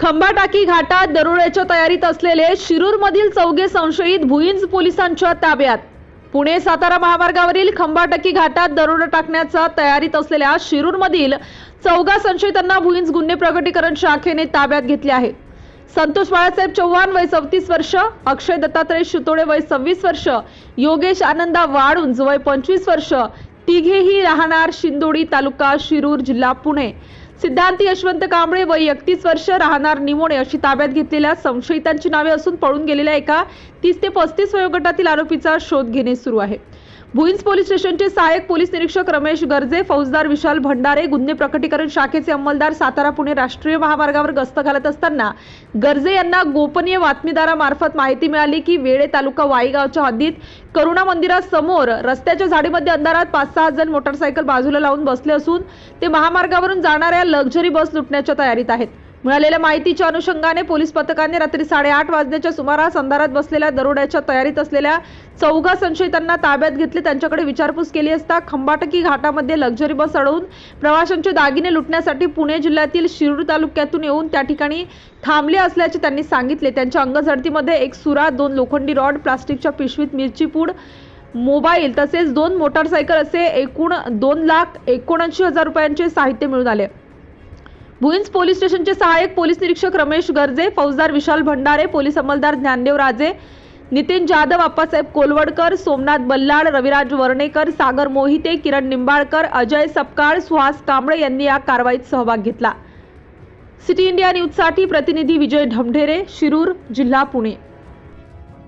खंबाटाकी घाटात दरोड्याच्या तयारीत असलेले शिरूरमधील चौघे संशयित भुईंज पोलिसांच्या ताब्यात. पुणे सातारा महामार्गावरील खंबाटकी घाटात दरोडा टाकण्याच्या तयारीत असलेल्या शिरूरमधील चौघा संशयितांना भुईंज गुन्हे प्रकटीकरण शाखेने ताब्यात घेतले आहे. संतोष बाळासाहेब चव्हाण वय चौतीस वर्ष अक्षय दत्तात्रय शितोडे वय सव्वीस वर्ष योगेश आनंदा वाळुंज वय पंचवीस वर्ष तिघेही राहणार शिंदोडी तालुका शिरूर जिल्हा पुणे. सिद्धांत यशवंत कांबळे वय एकतीस वर्ष राहणार निमोणे अशी ताब्यात घेतलेल्या संशयितांची नावे असून पळून गेलेल्या एका तीस ते पस्तीस वयोगटातील आरोपीचा शोध घेणे सुरू आहे. भुईंज पोलीस स्टेशनचे सहाय्यक पोलीस निरीक्षक रमेश गर्जे फौजदार विशाल भंडारे गुन्हे प्रकटीकरण शाखेचे अंमलदार सातारा पुणे राष्ट्रीय महामार्गावर गस्त घालत असताना गर्जे यांना गोपनीय बातमीदारामार्फत माहिती मिळाली की वेळे तालुका वाईगावच्या हद्दीत करुणा मंदिरासमोर रस्त्याच्या झाडीमध्ये अंधारात पाच सहा जण मोटरसायकल बाजूला लावून बसले असून ते महामार्गावरून जाणाऱ्या लक्झरी बस लुटण्याच्या तयारीत आहेत. मिळालेल्या माहितीच्या अनुषंगाने पोलीस पथकाने रात्री साडेआठ वाजण्याच्या सुमारास अंधारात बसलेल्या दरोड्याच्या तयारीत असलेल्या चौघा संशयितांना ताब्यात घेतले. त्यांच्याकडे विचारपूस केली असता खंबाटकी घाटामध्ये लक्झरी बस अडवून प्रवाशांचे दागिने लुटण्यासाठी पुणे जिल्ह्यातील शिरूर तालुक्यातून येऊन त्या ठिकाणी थांबले असल्याचे त्यांनी सांगितले. त्यांच्या अंगझडतीमध्ये एक सुरा दोन लोखंडी रॉड प्लास्टिकच्या पिशवीत मिरची पूड मोबाईल तसेच दोन मोटारसायकल असे एकूण दोन लाख एकोणऐंशी हजार रुपयांचे साहित्य मिळून आले. भुईंज पोलीस स्टेशनचे सहाय्यक पोलीस निरीक्षक रमेश गर्जे फौजदार विशाल भंडारे पोलीस अंमलदार ज्ञानदेव राजे नितीन जाधव आप्पासाहेब कोलवडकर सोमनाथ बल्लाळ रविराज वर्णेकर सागर मोहिते किरण निंबाळकर अजय सपकाळ सुहास कांबळे यांनी या कारवाईत सहभाग घेतला. सिटी इंडिया न्यूजसाठी प्रतिनिधी विजय ढमढेरे शिरूर जिल्हा पुणे.